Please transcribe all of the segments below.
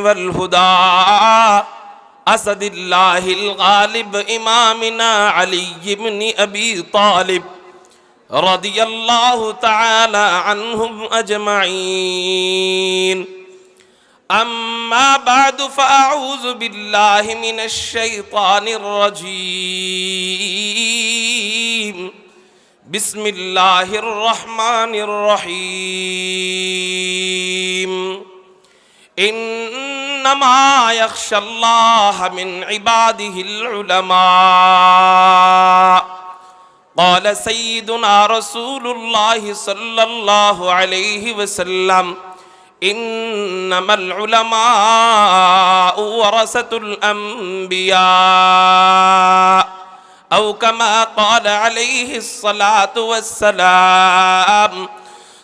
والهدى. أسد الله الغالب إمامنا علي بن أبي طالب رضي الله تعالى عنهم أجمعين. أما بعد فأعوذ بالله من الشيطان الرجيم. بسم الله الرحمن الرحيم. إنما يخشى الله من عباده العلماء. قال سيدنا رسول الله صلى الله عليه وسلم إنما العلماء ورثة الأنبياء. أو كما قال عليه الصلاة والسلام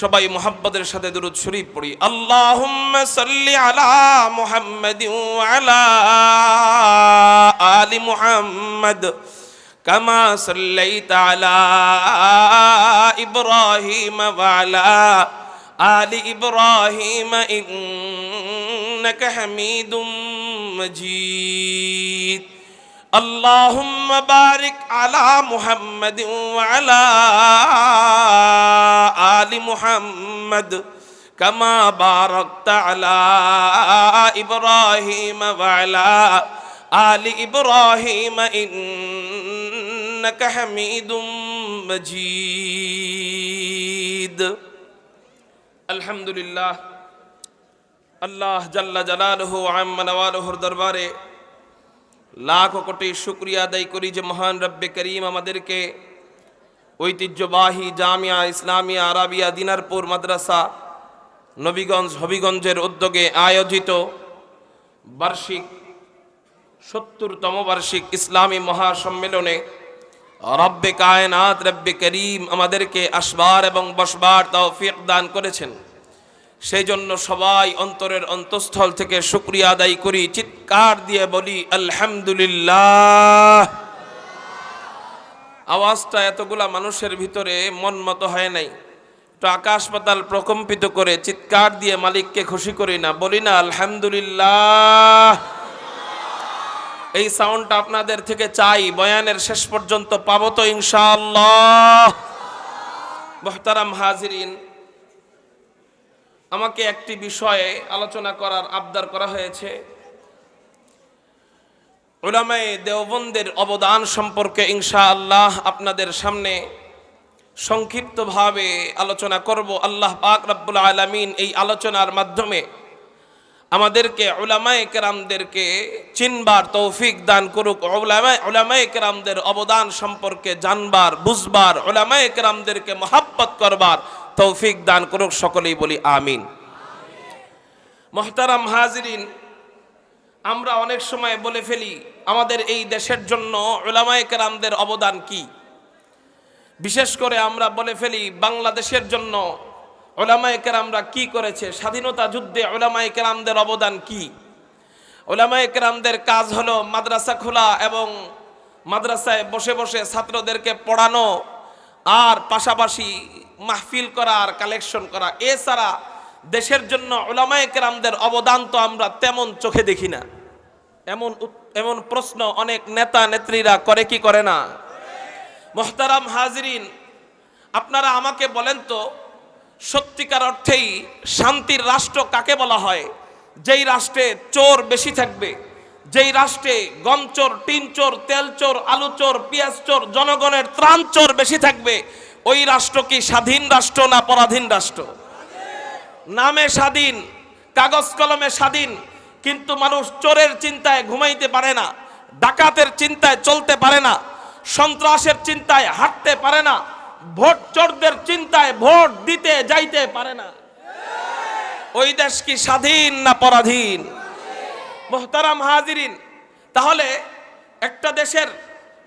সবাই মোহাম্মদের সাথে দুরুদ শরীফ পড়ি। আল্লাহুম্মা সাল্লি আলা মুহাম্মাদিন ওয়া আলা আলি মুহাম্মদ কামা সাল্লাইতা আলা ইব্রাহিম ওয়া আলা আলি ইব্রাহিম ইন্নাকা হামিদুম মাজিদ। اللهم بارك على محمد وعلى آل محمد كما باركت على إبراهيم وعلى آل إبراهيم إنك حميد مجيد الحمد لله الله جل جلاله وعم نواله দরবারে লাখ কোটি শুক্রিয়া আদায় করি যে মহান রব্বে করিম আমাদেরকে ঐতিহ্যবাহী জামিয়া ইসলামিয়া আরাবিয়া দিনারপুর মাদ্রাসা নবীগঞ্জ হবিগঞ্জের উদ্যোগে আয়োজিত বার্ষিক সত্তরতম বার্ষিক ইসলামী মহাসম্মেলনে রব্বে কায়নাত, রব্বে করিম আমাদেরকে আসবার এবং বসবার তৌফিক দান করেছেন। সেই জন্য সবাই অন্তরের অন্তঃস্থল থেকে শুক্রিয়া আদায় করি, চিৎকার দিয়ে বলি, আলহামদুলিল্লাহ। আওয়াজটা এতগুলা মানুষের ভিতরে মন মতো হয় নাই। তো আকাশ পাতাল প্রকম্পিত করে চিৎকার দিয়ে মালিককে খুশি করি না, বলি না, আলহামদুলিল্লাহ। এই সাউন্ডটা আপনাদের থেকে চাই, বয়ানের শেষ পর্যন্ত পাবো তো ইনশাআল্লাহ। মোহতারাম হাজিরিন আমাকে একটি বিষয়ে আলোচনা করার আবদার করা হয়েছে। ওলামায়ে দেওবন্দের অবদান সম্পর্কে ইনশা আল্লাহ আপনাদের সামনে সংক্ষিপ্তভাবে আলোচনা করব। আল্লাহ পাক রব্বুল আলমিন এই আলোচনার মাধ্যমে আমাদেরকে ওলামায়ে কেরামদেরকে চিনবার তৌফিক দান করুক। ওলামায় ওলামায়ে কেরামদের অবদান সম্পর্কে জানবার, বুঝবার ওলামায়ে কেরামদেরকে মহাব্বত করবার তৌফিক দান করুক, সকলেই বলি আমিন। মোহতারাম হাজরিন, আমরা অনেক সময় বলে ফেলি, আমাদের এই দেশের জন্য ওলামায়ে কেরামদের অবদান কি? বিশেষ করে আমরা বলে ফেলি, বাংলাদেশের জন্য ওলামায়ে কেরামরা কি করেছে? স্বাধীনতা যুদ্ধে ওলামায়ে কেরামদের অবদান কি? ওলামায়ে কেরামদের কাজ হলো মাদ্রাসা খোলা এবং মাদ্রাসায় বসে বসে ছাত্রদেরকে পড়ানো আর পাশাপাশি মাহফিল করা আর কালেকশন করা, এছাড়া দেশের জন্য ওলামায়ে কেরামদের অবদান তো আমরা তেমন চোখে দেখি না। এমন এমন প্রশ্ন অনেক নেতা নেত্রীরা করে কি করে না? মোহতারাম হাজরিন, আপনারা আমাকে বলেন তো, সত্যিকার অর্থেই শান্তির রাষ্ট্র কাকে বলা হয়? যেই রাষ্ট্রে চোর বেশি থাকবে যেই রাষ্ট্রে গম চোর, টিন চোর, তেল চোর, আলু চোর, পেঁয়াজ চোর, জনগণের ত্রাণ চোর বেশি থাকবে, ওই রাষ্ট্র কি স্বাধীন রাষ্ট্র না পরাধীন রাষ্ট্র? নামে স্বাধীন, কাগজ কলমে স্বাধীন, কিন্তু মানুষ চোরের চিন্তায় ঘুমাইতে পারে না, ডাকাতের চিন্তায় চলতে পারে না, সন্ত্রাসের চিন্তায় হাঁটতে পারে না, ভোট চোরদের চিন্তায় ভোট দিতে যাইতে পারে না। ওই দেশ কি স্বাধীন না পরাধীন? মোহতারাম হাজিরিন, তাহলে একটা দেশের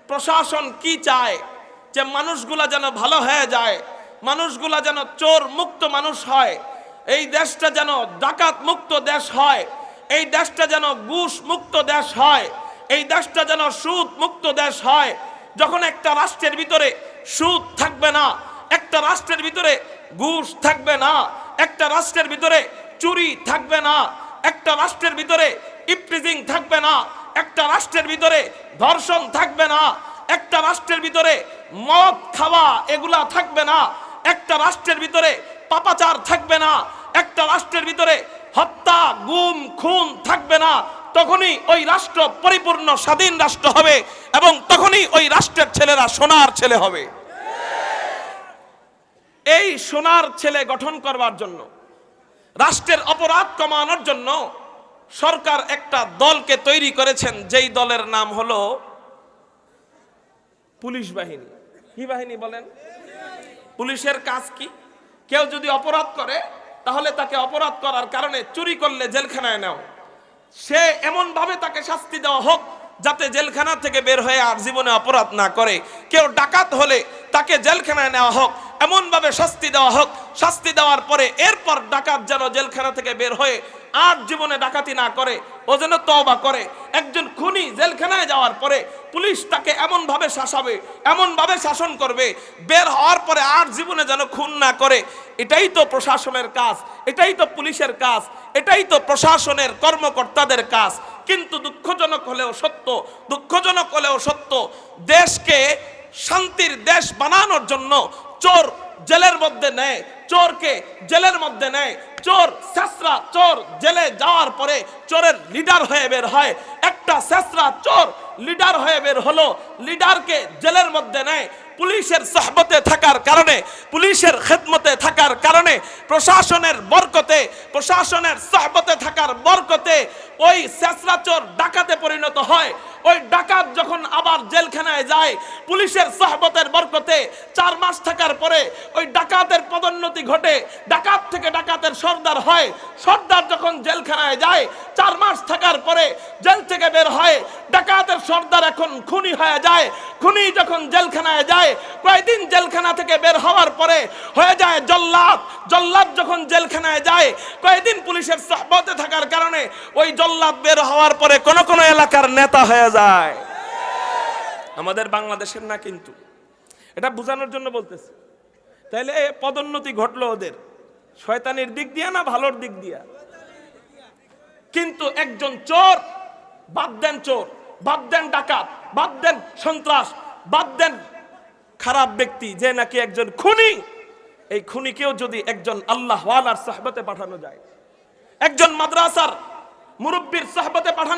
প্রশাসন কি চায়? যে মানুষগুলা যেন ভালো হয়ে যায়, মানুষগুলা যেন চোর মুক্ত মানুষ হয়, এই দেশটা যেন ডাকাত মুক্ত দেশ হয়, এই দেশটা যেন ঘুষ মুক্ত দেশ হয়, এই দেশটা যেন সুদ মুক্ত দেশ হয়, যখন একটা রাষ্ট্রের ভিতরে সুদ থাকবে না, একটা রাষ্ট্রের ভিতরে ঘুষ থাকবে না, একটা রাষ্ট্রের ভিতরে চুরি থাকবে না, একটা রাষ্ট্রের ভিতরে ইপ্রিজিং থাকবে না। একটা রাষ্ট্রের ভিতরে ধর্ষণ থাকবে না। একটা রাষ্ট্রের ভিতরে মদ খাওয়া এগুলা থাকবে না। একটা রাষ্ট্রের ভিতরে পাপাচার থাকবে না। একটা রাষ্ট্রের ভিতরে হত্যা, গুম, খুন থাকবে না। তখনই ওই রাষ্ট্র পরিপূর্ণ স্বাধীন রাষ্ট্র হবে এবং তখনই ওই রাষ্ট্রের ছেলেরা সোনার ছেলে হবে। এই সোনার ছেলে গঠন করবার জন্য, রাষ্ট্রের অপরাধ কমানোর জন্য সরকার একটা দলকে তৈরি করেছেন, যেই দলের নাম হলো পুলিশ বাহিনী। কি বাহিনী বলেন? পুলিশের কাজ কি? কেউ যদি অপরাধ করে, তাহলে তাকে অপরাধ করার কারণে চুরি করলে জেলখানায় নাও। সে এমন ভাবে তাকে শাস্তি দেওয়া হোক, যাতে জেলখানা থেকে বের হয়ে আর জীবনে অপরাধ না করে। কেউ ডাকাত হলে তাকে জেলখানায় নেওয়া হোক। এমন ভাবে শাস্তি দেওয়া হোক, শাস্তি দেওয়ার পরে এরপর ডাকাত যেন জেলখানা থেকে বের হয়ে আর জীবনে ডাকাতি না করে, ও যেন তওবা করে। একজন খুনি জেলখানায় যাওয়ার পরে পুলিশ তাকে এমন ভাবে শাসাবে এমন ভাবে শাসন করবে, বের হওয়ার পরে আর জীবনে যেন খুন না করে। এটাই তো প্রশাসনের কাজ, এটাই তো পুলিশের কাজ, এটাই তো প্রশাসনের কর্মকর্তাদের কাজ। কিন্তু দুঃখজনক হলেও সত্য, দুঃখজনক হলেও সত্য, দেশকে শান্তির দেশ বানানোর জন্য চোর জেলের মধ্যে নেয়, চোরকে জেলের মধ্যে নেয়, চোর শেষরা চোর জেলে যাওয়ার পরে চোরের লিডার হয়ে বের হয়। একটা শেষরা চোর লিডার হয়ে বের হলো, লিডারকে জেলের মধ্যে নেয়। পুলিশের সহবতে থাকার কারণে, পুলিশের খেদমতে থাকার কারণে, প্রশাসনের বরকতে, প্রশাসনের সহবতে থাকার বরকতে ওই শেষরা চোর ডাকাতে পরিণত হয়। ওই ডাকাত যখন আবার জেলখানায় যায়, পুলিশের সহবতের বরকতে চার মাস থাকার পরে ওই ডাকাতের পদোন্নতি ঘটে। ডাকাত থেকে ডাকাতের সর্দার হয়। সর্দার যখন জেলখানায় যায়, চার মাস থাকার পরে জেল থেকে বের হয়। ডাকাতের সর্দার এখন খুনি হয়ে যায়। খুনি যখন জেলখানায় যায় কয়েকদিন জেলখানা থেকে বের হওয়ার পরে হয়ে যায় জল্লাদ। জল্লাদ যখন জেলখানায় যায় কয়েকদিন পুলিশের সহবতে থাকার কারণে ওই জল্লাদ বের হওয়ার পরে কোন কোনো এলাকার নেতা হয়ে যায়। আমাদের বাংলাদেশের না কিন্তু। এটা বোঝানোর জন্য বলতেছি। তাইলে পদোন্নতি ঘটলো ওদের। শয়তানির দিক দিয়া না ভালোর দিক দিয়া? কিন্তু একজন চোর, বাদ দেন চোর, বাদ দেন ডাকাত, বাদ দেন সন্ত্রাস, বাদ দেন খারাপ ব্যক্তি, যে নাকি একজন খুনি। এই খুনিকেও যদি একজন আল্লাহ সাহবতে পাঠানো যায়। একজন মাদ্রাসার মুরব্বীর সাহবতে পাঠানো